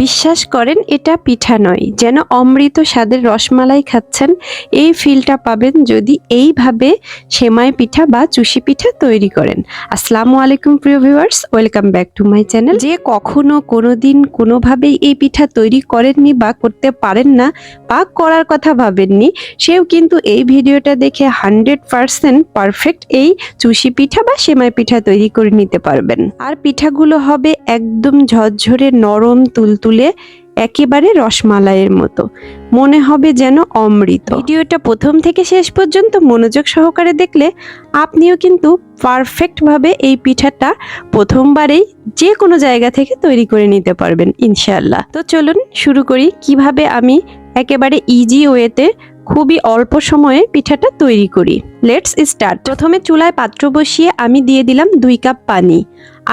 বিশ্বাস করেন, এটা পিঠা নয়। যেন অমৃত স্বাদের রসমালাই খাচ্ছেন, এই ফিলটা পাবেন যদি এইভাবে সেমাই পিঠা বা চুষি পিঠা তৈরি করেন। আসসালামু আলাইকুম প্রিয় viewers welcome back to my channel যে কখনো কোনোদিন কোনোভাবেই এই পিঠা তৈরি করেননি বা করতে পারেন না বা করার কথা ভাবেননি, সেও কিন্তু এই ভিডিওটা দেখে হান্ড্রেড পারসেন্ট পারফেক্ট এই চুষি পিঠা বা সেমাই পিঠা তৈরি করে নিতে পারবেন। আর পিঠাগুলো হবে একদম ঝরঝরে নরম তুলতুলে একেবারে রসমালাইয়ের মতো। মনে হবে যেন অমৃত। ভিডিওটা প্রথম থেকে শেষ পর্যন্ত মনোযোগ সহকারে দেখলে আপনিও কিন্তু পারফেক্টভাবে এই পিঠাটা প্রথমবারেই যে কোনো জায়গা থেকে তৈরি করে নিতে পারবেন ইনশাল্লাহ তো চলুন শুরু করি কীভাবে আমি একেবারে ইজি ওয়েতে খুবই অল্প সময়ে পিঠাটা তৈরি করি। লেটস স্টার্ট প্রথমে চুলায় পাত্র বসিয়ে আমি দিয়ে দিলাম দুই কাপ পানি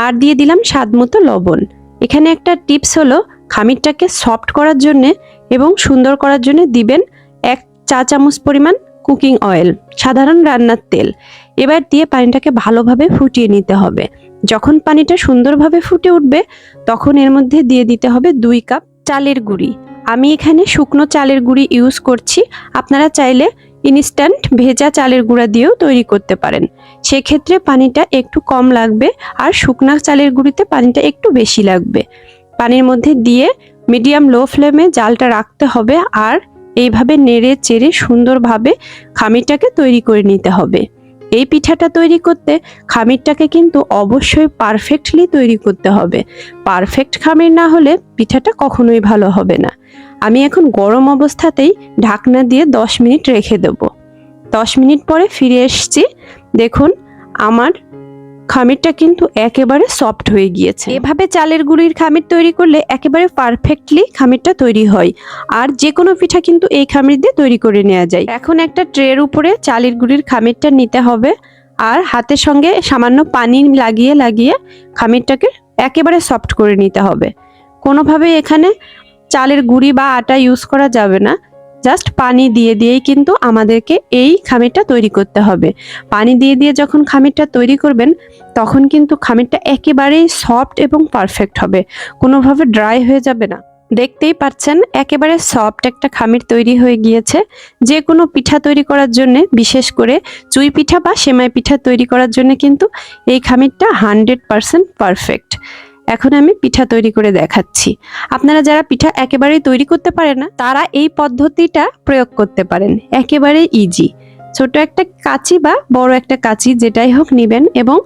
আর দিয়ে দিলাম স্বাদ মতো লবণ। এখানে একটা টিপস হলো খামিরটাকে সফট করার জন্যে এবং সুন্দর করার জন্য দিবেন এক চা চামচ পরিমাণ কুকিং অয়েল, সাধারণ রান্নার তেল। এবার দিয়ে পানিটাকে ভালোভাবে ফুটিয়ে নিতে হবে। যখন পানিটা সুন্দরভাবে ফুটে উঠবে, তখন এর মধ্যে দিয়ে দিতে হবে দুই কাপ চালের গুঁড়ি। আমি এখানে শুকনো চালের গুঁড়ি ইউজ করছি। আপনারা চাইলে ইনস্ট্যান্ট ভেজা চালের গুঁড়া দিয়েও তৈরি করতে পারেন। সেক্ষেত্রে পানিটা একটু কম লাগবে আর শুকনা চালের গুঁড়িতে পানিটা একটু বেশি লাগবে। পানির মধ্যে দিয়ে মিডিয়াম লো ফ্লেমে জালটা রাখতে হবে আর এইভাবে নেড়ে চেড়ে সুন্দরভাবে খামিরটাকে তৈরি করে নিতে হবে। এই পিঠাটা তৈরি করতে খামিরটাকে কিন্তু অবশ্যই পারফেক্টলি তৈরি করতে হবে। পারফেক্ট খামির না হলে পিঠাটা কখনোই ভালো হবে না। আমি এখন গরম অবস্থাতেই ঢাকনা দিয়ে দশ মিনিট রেখে দেব। দশ মিনিট পরে ফিরে এসছি। দেখুন, আমার খামিরটা কিন্তু একেবারে সফট হয়ে গিয়েছে। এভাবে চালের গুঁড়ির খামির তৈরি করলে একেবারে পারফেক্টলি খামিরটা তৈরি হয়। আর যে কোনো পিঠা কিন্তু এই খামির দিয়ে তৈরি করে নেওয়া যায়। এখন একটা ট্রের উপরে চালের গুঁড়ির খামিরটা নিতে হবে। আর হাতের সঙ্গে সামান্য পানি লাগিয়ে লাগিয়ে খামিরটাকে একেবারে সফট করে নিতে হবে। কোনোভাবে এখানে চালের গুঁড়ি বা আটা ইউজ করা যাবে না। জাস্ট পানি দিয়ে দিয়েই কিন্তু আমাদেরকে এই খামিরটা তৈরি করতে হবে। পানি দিয়ে দিয়ে যখন খামিরটা তৈরি করবেন, তখন কিন্তু খামিরটা একেবারেই সফট এবং পারফেক্ট হবে। কোনোভাবে ড্রাই হয়ে যাবে না। দেখতেই পাচ্ছেন, একেবারে সফট একটা খামির তৈরি হয়ে গিয়েছে। যে কোনো পিঠা তৈরি করার জন্য, বিশেষ করে চুই পিঠা বা সেমাই পিঠা তৈরি করার জন্য কিন্তু এই খামিরটা হান্ড্রেড পারসেন্ট পারফেক্ট। এখন আমি পিঠা তৈরি করে দেখাচ্ছি। আপনারা যারা পিঠা একেবারেই তৈরি করতে পারে না, তারা এই পদ্ধতিটা প্রয়োগ করতে পারেন। একেবারে ইজি ছোট একটা কাঁচি বা বড় একটা কাঁচি যেটাই হোক নেবেন এবং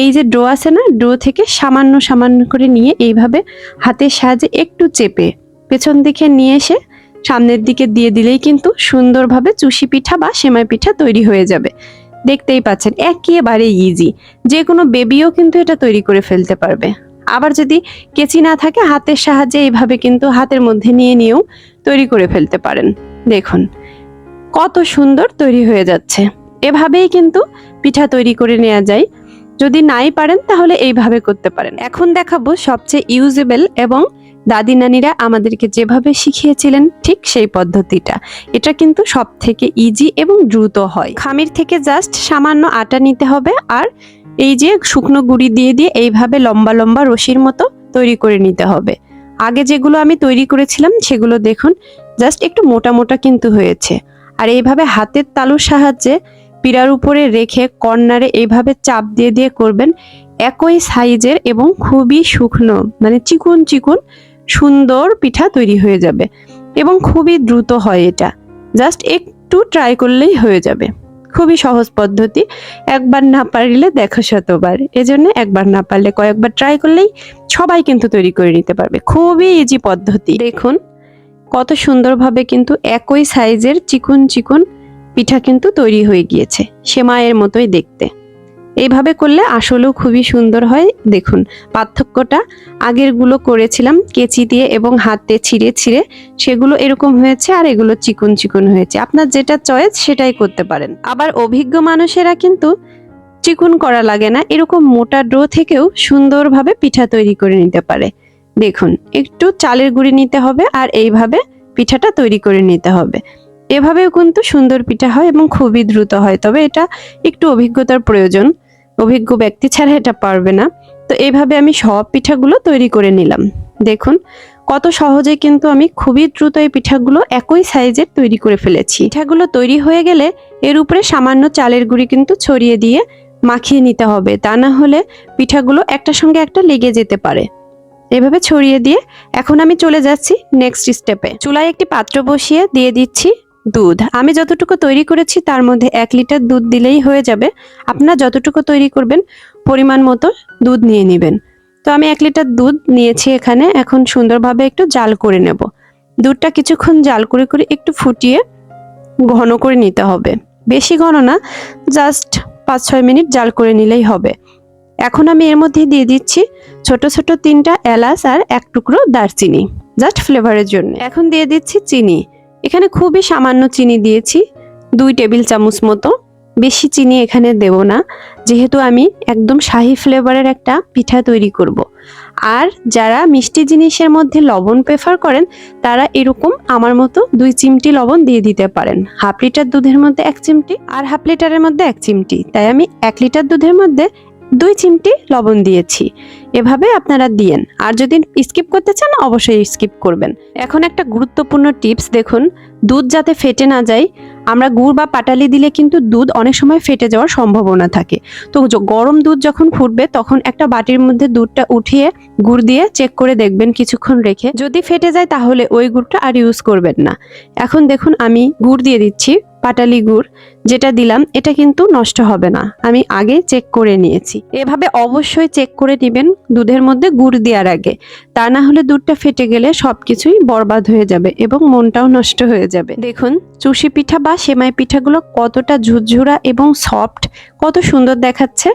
এই যে ড্রো আছে না, ড্রো থেকে সামান্য সামান্য করে নিয়ে এইভাবে হাতের সাহায্যে একটু চেপে পেছন দিকে নিয়ে এসে সামনের দিকে দিয়ে দিলেই কিন্তু সুন্দরভাবে চুষি পিঠা বা সেমাই পিঠা তৈরি হয়ে যাবে। দেখতেই পাচ্ছেন একেবারে ইজি যে কোনো বেবিও কিন্তু এটা তৈরি করে ফেলতে পারবে। আবার যদি কেচি না থাকে, হাতের সাহায্যে এইভাবে কিন্তু হাতের মধ্যে নিয়ে নিয়েও তৈরি করে ফেলতে পারেন। দেখুন, কত সুন্দর তৈরি হয়ে যাচ্ছে। এভাবেই কিন্তু পিঠা তৈরি করে নেওয়া যায়। যদি নাই পারেন, তাহলে এইভাবে করতে পারেন। এখন দেখাবো সবচেয়ে ইউজেবল এবং দাদি নানিরা আমাদেরকে যেভাবে শিখিয়েছিলেন ঠিক সেই পদ্ধতিটা। এটা কিন্তু সব থেকে ইজি এবং দ্রুত হয়। খামির থেকে জাস্ট সামান্য আটা নিতে হবে আর এই যে শুকনো গুঁড়ি দিয়ে দিয়ে এইভাবে লম্বা লম্বা রশির মতো তৈরি করে নিতে হবে। আগে যেগুলো আমি তৈরি করেছিলাম সেগুলো দেখুন, জাস্ট একটু মোটা মোটা কিন্তু হয়েছে। আর এইভাবে হাতের তালুর সাহায্যে পিড়ার উপরে রেখে কর্নারে এইভাবে চাপ দিয়ে দিয়ে করবেন একই সাইজের এবং খুবই শুকনো মানে চিকুন চিকুন সুন্দর পিঠা তৈরি হয়ে যাবে এবং খুবই দ্রুত হয় এটা। জাস্ট একটু ট্রাই করলেই হয়ে যাবে। খুবই সহজ পদ্ধতি। একবার না পারলে দেখো শতবার। এজন্য একবার না পারলে কয়েকবার ট্রাই করলেই সবাই কিন্তু তৈরি করে নিতে পারবে। খুবই ইজি পদ্ধতি। দেখুন, কত সুন্দরভাবে কিন্তু একই সাইজের চিকুন চিকুন পিঠা কিন্তু তৈরি হয়ে গিয়েছে। সেমাইয়ের মতোই দেখতে। এইভাবে করলে আসলেও খুবই সুন্দর হয়। দেখুন, পার্থক্যটা আগেরগুলো করেছিলাম, কেচি দিয়ে এবং হাতে ছিঁড়ে ছিঁড়ে, সেগুলো এরকম হয়েছে আর এগুলো চিকন চিকন হয়েছে। আপনার যেটা চয়েস সেটাই করতে পারেন। আবার অভিজ্ঞ মানুষেরা কিন্তু চিকুন করা লাগে না, এরকম মোটা ড্রো থেকেও সুন্দরভাবে পিঠা তৈরি করে নিতে পারে। দেখুন, একটু চালের গুঁড়ি নিতে হবে আর এইভাবে পিঠাটা তৈরি করে নিতে হবে। এভাবেও কিন্তু সুন্দর পিঠা হয় এবং খুবই দ্রুত হয়, তবে এটা একটু অভিজ্ঞতার প্রয়োজন। অভিজ্ঞ ব্যক্তি ছাড়া এটা পারবে না। তো এইভাবে আমি সব পিঠাগুলো তৈরি করে নিলাম। দেখুন, কত সহজে কিন্তু আমি খুবই দ্রুত এই পিঠাগুলো একই সাইজের তৈরি করে ফেলেছি। পিঠাগুলো তৈরি হয়ে গেলে এর উপরে সামান্য চালের গুঁড়ি কিন্তু ছড়িয়ে দিয়ে মাখিয়ে নিতে হবে। তা না হলে পিঠাগুলো একটার সঙ্গে একটা লেগে যেতে পারে। এভাবে ছড়িয়ে দিয়ে এখন আমি চলে যাচ্ছি নেক্সট স্টেপে চুলায় একটি পাত্র বসিয়ে দিয়ে দিচ্ছি। দুধ। আমি যতটুকু তৈরি করেছি তার মধ্যে এক লিটার দুধ দিলেই হয়ে যাবে। আপনারা যতটুকু তৈরি করবেন, পরিমাণ মতো দুধ নিয়ে নেবেন। তো আমি এক লিটার দুধ নিয়েছি এখানে। এখন সুন্দরভাবে একটু জাল করে নেব। দুধটা কিছুক্ষণ জাল করে করে একটু ফুটিয়ে ঘন করে নিতে হবে। বেশি ঘন না, জাস্ট পাঁচ ছয় মিনিট জাল করে নিলেই হবে। এখন আমি এর মধ্যে দিয়ে দিচ্ছি ছোট ছোট তিনটা এলাচ আর এক টুকরো দারচিনি, জাস্ট ফ্লেভারের জন্য। এখন দিয়ে দিচ্ছি চিনি। এখানে খুবই সামান্য চিনি দিয়েছি, দুই টেবিল চামচ মতো। বেশি চিনি এখানে দেব না, যেহেতু আমি একদম শাহি ফ্লেভারের একটা পিঠা তৈরি করব। আর যারা মিষ্টি জিনিসের মধ্যে লবণ প্রেফার করেন, তারা এরকম আমার মতো দুই চিমটি লবণ দিয়ে দিতে পারেন। হাফ লিটার দুধের মধ্যে এক চিমটি আর হাফ লিটারের মধ্যে এক চিমটি। তাই আমি এক লিটার দুধের মধ্যে দুই চিমটি লবণ দিয়েছি। এভাবে আপনারা দিয়েন। আর যদি স্কিপ করতে চান, অবশ্যই স্কিপ করবেন। এখন একটা গুরুত্বপূর্ণ টিপস দেখুন। দুধ যাতে ফেটে না যায়, আমরা গুড় বা পাটালি দিলে কিন্তু দুধ অনেক সময় ফেটে যাওয়ার সম্ভাবনা থাকে। তো গরম দুধ যখন ফুটবে, তখন একটা বাটির মধ্যে দুধটা উঠিয়ে গুড় দিয়ে চেক করে দেখবেন কিছুক্ষণ রেখে। যদি ফেটে যায়, তাহলে ওই গুড়টা আর ইউজ করবেন না। এখন দেখুন, আমি গুড় দিয়ে দিচ্ছি, পাটালি গুড়। যেটা দিলাম, এটা কিন্তু নষ্ট হবে না। আমি আগে চেক করে নিয়েছি। এভাবে অবশ্যই চেক করে নেবেন দুধের মধ্যে গুড় দেওয়ার আগে। তা না হলে দুধটা ফেটে গেলে সব কিছুই বরবাদ হয়ে যাবে এবং মনটাও নষ্ট হয়ে যাবে। দেখুন, চুষি পিঠা বা সেমাই পিঠাগুলো কতটা ঝুরঝুরা এবং সফট কত সুন্দর দেখাচ্ছে।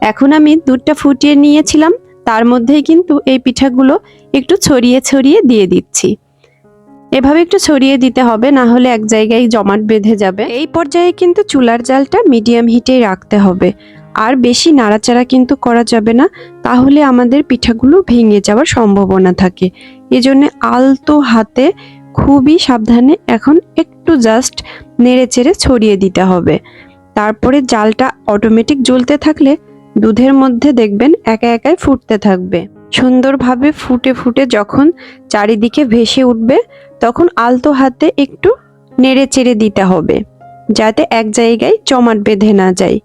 এখন আমি দুধটা ফুটিয়ে নিয়েছিলাম, তার মধ্যেই কিন্তু এই পিঠাগুলো একটু ছড়িয়ে ছড়িয়ে দিয়ে দিচ্ছি। এভাবে একটু ছড়িয়ে দিতে হবে, না হলে এক জায়গায় জমাট বেঁধে যাবে। এই পর্যায়ে কিন্তু চুলার জালটা মিডিয়াম হিটেই রাখতে হবে। আর বেশি নাড়াচাড়া কিন্তু করা যাবে না, তাহলে আমাদের পিঠাগুলো ভেঙে যাওয়ার সম্ভাবনা থাকে। এজন্য আলতো হাতে খুবই সাবধানে এখন একটু জাস্ট নেড়ে চেড়ে ছড়িয়ে দিতে হবে। তারপরে জালটা অটোমেটিক জ্বলতে থাকলে দুধের মধ্যে দেখবেন একা একাই ফুটতে থাকবে। সুন্দরভাবে ফুটে ফুটে যখন চারিদিকে ভেসে উঠবে, তখন আলতো হাতে একটু নেড়ে চেড়ে দিতে হবে। যাতে এক জায়গায় জমাট বেঁধে না যায়।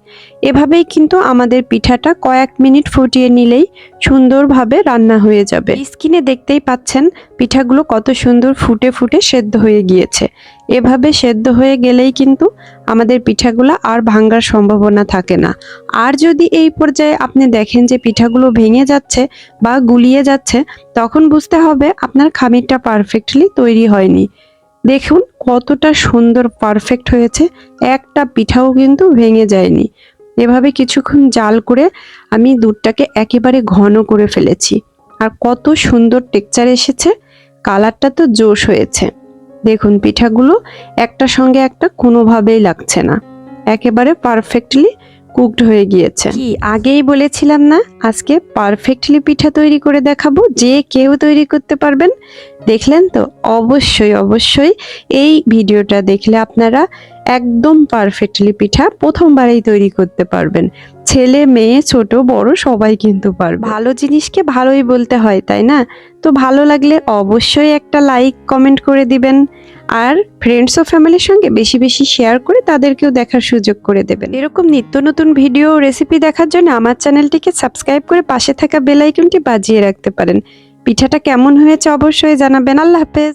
এভাবেই কিন্তু আমাদের পিঠাটা কয়েক মিনিট ফুটিয়ে নিলেই সুন্দরভাবে রান্না হয়ে যাবে। স্কিনে দেখতেই পাচ্ছেন পিঠাগুলো কত সুন্দর ফুটে ফুটে সেদ্ধ হয়ে গিয়েছে। এভাবে সেদ্ধ হয়ে গেলেই কিন্তু আমাদের পিঠাগুলো আর ভাঙ্গার সম্ভাবনা থাকে না। আর যদি এই পর্যায়ে আপনি দেখেন যে পিঠাগুলো ভেঙে যাচ্ছে বা গুলিয়ে যাচ্ছে, তখন বুঝতে হবে আপনার খামিরটা পারফেক্টলি তৈরি হয়নি। দেখুন, কতটা সুন্দর পারফেক্ট হয়েছে। একটা পিঠাও কিন্তু ভেঙে যায়নি। এভাবে কিছুক্ষণ জাল করে আমি দুধটাকে একেবারে ঘন করে ফেলেছি। আর কত সুন্দর টেক্সচার এসেছে। কালারটা তো জোশ হয়েছে। দেখুন, পিঠাগুলো একটা সঙ্গে একটা কোনোভাবেই লাগছে না। একেবারে পারফেক্টলি কুকড হয়ে গিয়েছে। কি? আগেই বলেছিলাম না আজকে পারফেক্টলি পিঠা তৈরি করে দেখাবো যে কেউ তৈরি করতে পারবেন। দেখলেন তো? অবশ্যই অবশ্যই এই ভিডিওটা দেখলে আপনারা একদম পারফেক্টলি পিঠা প্রথমবারেই তৈরি করতে পারবেন। ছেলে, মেয়ে, ছোট, বড় সবাই কিন্তু পারবে। ভালো জিনিসকে ভালোই বলতে হয়, তাই না? তো ভালো লাগলে অবশ্যই একটা লাইক কমেন্ট করে দিবেন। আর ফ্রেন্ডস ও ফ্যামিলির সঙ্গে বেশি বেশি শেয়ার করে তাদেরকেও দেখার সুযোগ করে দেবেন। এরকম নিত্য নতুন ভিডিও রেসিপি দেখার জন্য আমার চ্যানেলটিকে সাবস্ক্রাইব করে পাশে থাকা বেল আইকনটি বাজিয়ে রাখতে পারেন। পিঠাটা কেমন হয়েছে অবশ্যই জানাবেন। আল্লাহ হাফেজ।